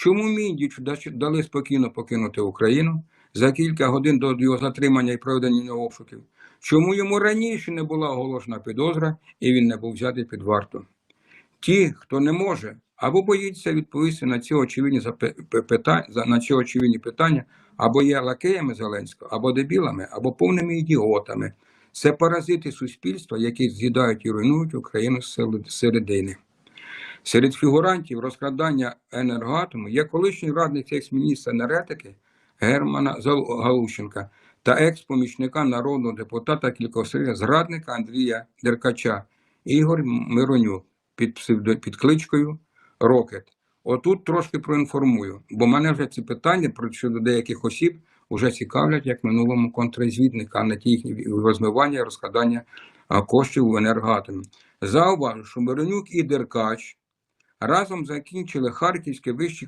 Чому Міндічу дали спокійно покинути Україну за кілька годин до його затримання і проведення обшуків? Чому йому раніше не була оголошена підозра і він не був взятий під варту? Ті, хто не може або боїться відповісти на ці очевидні запи- пи- пита- за- на ці очевидні питання, або є лакеями Зеленського, або дебілами, або повними ідіотами. Це паразити суспільства, які з'їдають і руйнують Україну зсередини- зсередини. Серед фігурантів розкрадання енергоатому є колишній радник екс-міністра енергетики Германа Галущенка та екс-помічника народного депутата кількосерія зрадника Андрія Деркача Ігор Миронюк під, псевдо, під кличкою Рокет. Отут трошки проінформую, бо мене вже ці питання про щодо деяких осіб вже цікавлять як минулому контррозвідника, а не ті їхні розмивання і розкрадання а, коштів у енергоатомі. Зауважу, що Миронюк і Деркач разом закінчили Харківський вищий